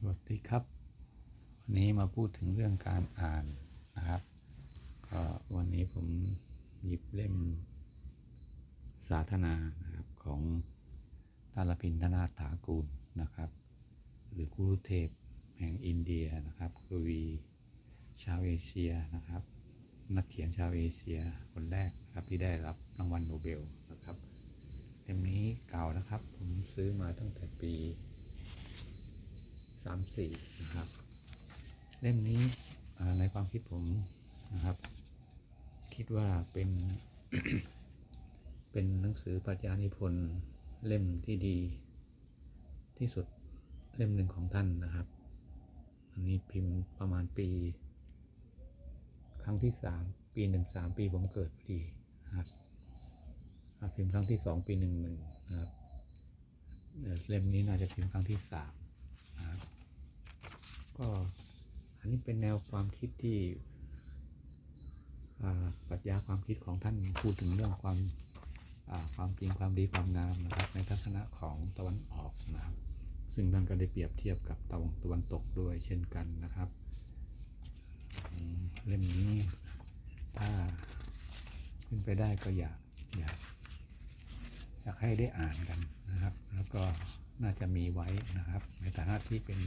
สวัสดีครับ วันนี้มาพูดถึงเรื่องการอ่านนะครับก็วันนี้ผมหยิบเล่มสาธนานะครับของตาลพินธนาถากูลนะครับ หรือกุรุเทพแห่งอินเดียนะครับกวีชาวเอเชียนะครับ นักเขียนชาวเอเชียคนแรกนะครับที่ได้รับรางวัลโนเบลนะครับเล่มนี้เก่านะครับผมซื้อมาตั้งแต่ปีามสี่นะครับ เล่มนี้ในความคิดผมนะครับ คิดว่าเป็น เป็นหนังสือปรัชญานิพนธ์เล่มที่ดีที่สุดเล่มหนึ่งของท่านนะครับ อันนี้พิมพ์ประมาณปี ครั้งที่สามปีหนึ่งสามปีผมเกิดพอดีนะครับพิมพ์ครั้งที่สองปีหนึ่งหนึ่งนะครับเล่มนี้น่าจะพิมพ์ครั้งที่สาม ก็อันนี้เป็นแนวความคิดที่ปรัชญาความคิดของท่านพูดถึงเรื่องความความจริงความดีความงามนะครับในทัศนะของตะวันออกนะครับ ซึ่งท่านก็ได้เปรียบเทียบกับตะวันตะวันตกด้วยเช่นกันนะครับอืมเล่มนี้ถ้าขึ้นไปได้ก็อยากอยากอยากให้ได้อ่านกันนะครับ แล้วก็น่าจะมีไว้นะครับ ในฐานะที่เป็น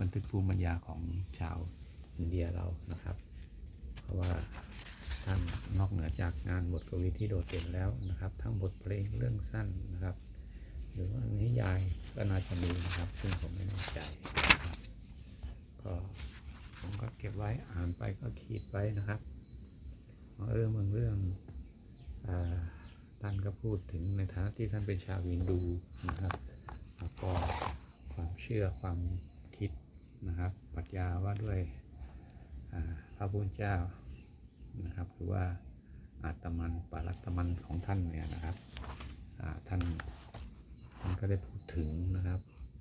บันทึกภูมิปัญญาของชาวอินเดียเรานะครับ เพราะว่าท่านนอกเหนือจากงานบทกวีที่โดดเด่นแล้วนะครับ ทั้งบทเพลงเรื่องสั้นนะครับ หรือว่านิยายก็น่าจะมีนะครับ ซึ่งผมไม่แน่ใจก็ผมก็เก็บไว้อ่านไปก็ขีดไว้นะครับเรื่องบางเรื่องอท่านก็พูดถึงในฐานะที่ท่านเป็นชาวฮินดูนะครับแล้วก็ความเชื่อความ นะครับปรัชญาว่าด้วยพระพุทธเจ้านะครับหรือว่าอาตมันปารัตมันของท่านเนี่ยนะครับท่านท่านก็ได้พูดถึงนะครับ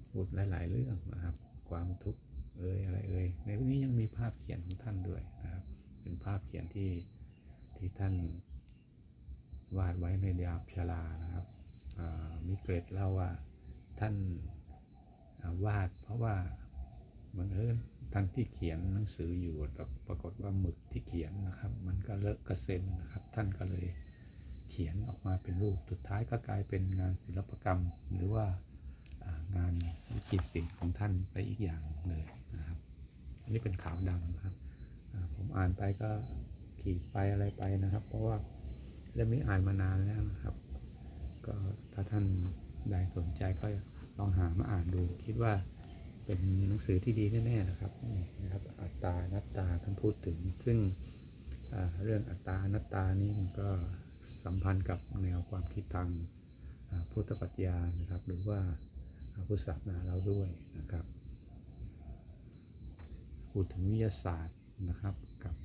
พูดหลาย ๆ เรื่องนะครับ ความทุกข์เอ่ยอะไรเอ่ยในนี้ยังมีภาพเขียนของท่านด้วยนะครับ เป็นภาพเขียนที่ที่ท่านวาดไว้ในยามชรานะครับมีเกรดเล่าว่าท่านวาดเพราะว่า บังเอิญท่านที่เขียนหนังสืออยู่แต่ปรากฏว่าหมึกที่เขียนนะครับ มันก็เลอะกระเซ็นนะครับ ท่านก็เลยเขียนออกมาเป็นรูปสุดท้ายก็กลายเป็นงานศิลปกรรม หรือว่างานวิจิตรศิลป์ของท่านไปอีกอย่างเลยนะครับ อันนี้เป็นขาวดำนะครับผมอ่านไปก็ขีดไปอะไรไปนะครับ เพราะว่าเล่มนี้อ่านมานานแล้วนะครับ ก็ถ้าท่านใดสนใจก็ลองหามาอ่านดูคิดว่า เป็นหนังสือที่ดีแน่ๆนะครับนี่นะครับ อัตตานัตตาท่านพูดถึง ซึ่งเรื่องอัตตานัตตานี่มันก็สัมพันธ์กับแนวความคิดทางพุทธปรัชญานะครับ หรือว่าพุทธศาสนาเราด้วยนะครับพูดถึงวิทยาศาสตร์นะครับกับ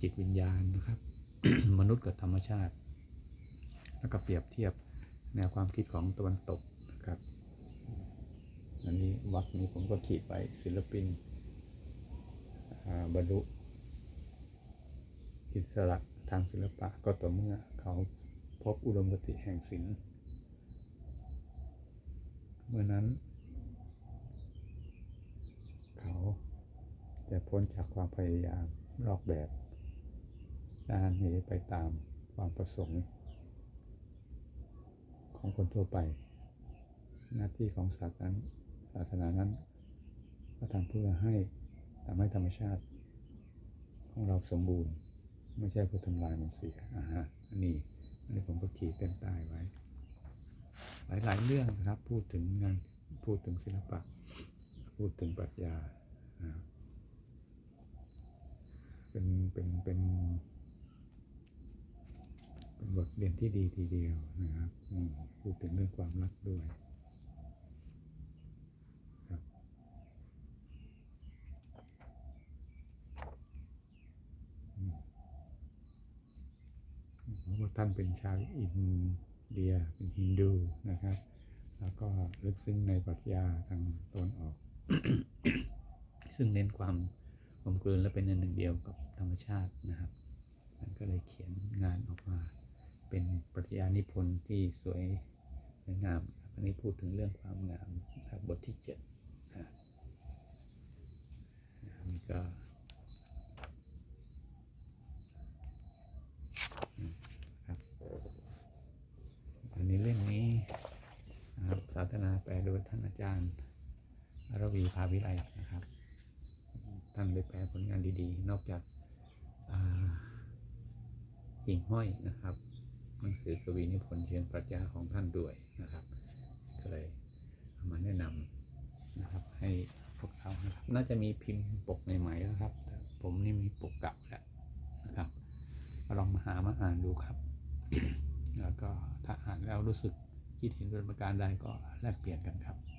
จิตวิญญาณนะครับ มนุษย์กับธรรมชาติ แล้วก็เปรียบเทียบแนวความคิดของตะวันตก อันนี้วักนี้ผมก็ขีดไว้ศิลปินบรรลุอิสระทางศิลปะก็ต่อเมื่อเขาพบอุดมคติแห่งศิลป์เมื่อนั้น เขาจะพ้นจากความพยายามลอกแบบด้านเหไปตามความประสงค์ของคนทั่วไป หน้าที่ของศาสน ศาสนานั้น ก็ทำเพื่อให้ทำให้ธรรมชาติ ของเราสมบูรณ์ ไม่ใช่เพื่อทำลายมันเสียอ่าฮะอันนี้อันนี้ผมก็ขีดเส้นใต้ไว้ หลาย ๆ เรื่องนะครับ พูดถึงงานพูดถึงศิลปะ พูดถึงปรัชญาเป็นเป็นเป็นเป็นบทเรียนที่ดีทีเดียวนะครับพูดถึงเรื่องความรักด้วยครับอืมเพราะว่า ท่านเป็นชาวอินเดียเป็นฮินดูนะครับ แล้วก็ลึกซึ้งในปรัชญาทางตนออก ซึ่งเน้นความกลมกลืนและเป็นอันหนึ่งเดียวกับธรรมชาตินะครับมันก็เลยเขียนงานออกมา เป็นปรัชญานิพนธ์ที่สวยสวยงามอันนี้พูดถึงเรื่องความงามนะครับบทที่าธนาแปลโดยท่านอาจารย์รวีภาวิไลนะครับ ท่านได้แปลผลงานดีๆ นอกจากหิ่งห้อยนะครับ หนังสือกวีนิพนธ์เชิงปรัชญาของท่านด้วยนะครับก็เลยเอามาแนะนำนะครับ ให้พวกเรานะครับ น่าจะมีพิมพ์ปกใหม่ๆแล้วครับแต่ผมนี่มีปกเก่าแล้วนะครับลองมาหามาอ่านดูครับ แล้วก็ถ้าอ่านแล้วรู้สึก คิดเห็นเป็นประการใดก็แลกเปลี่ยนกันครับ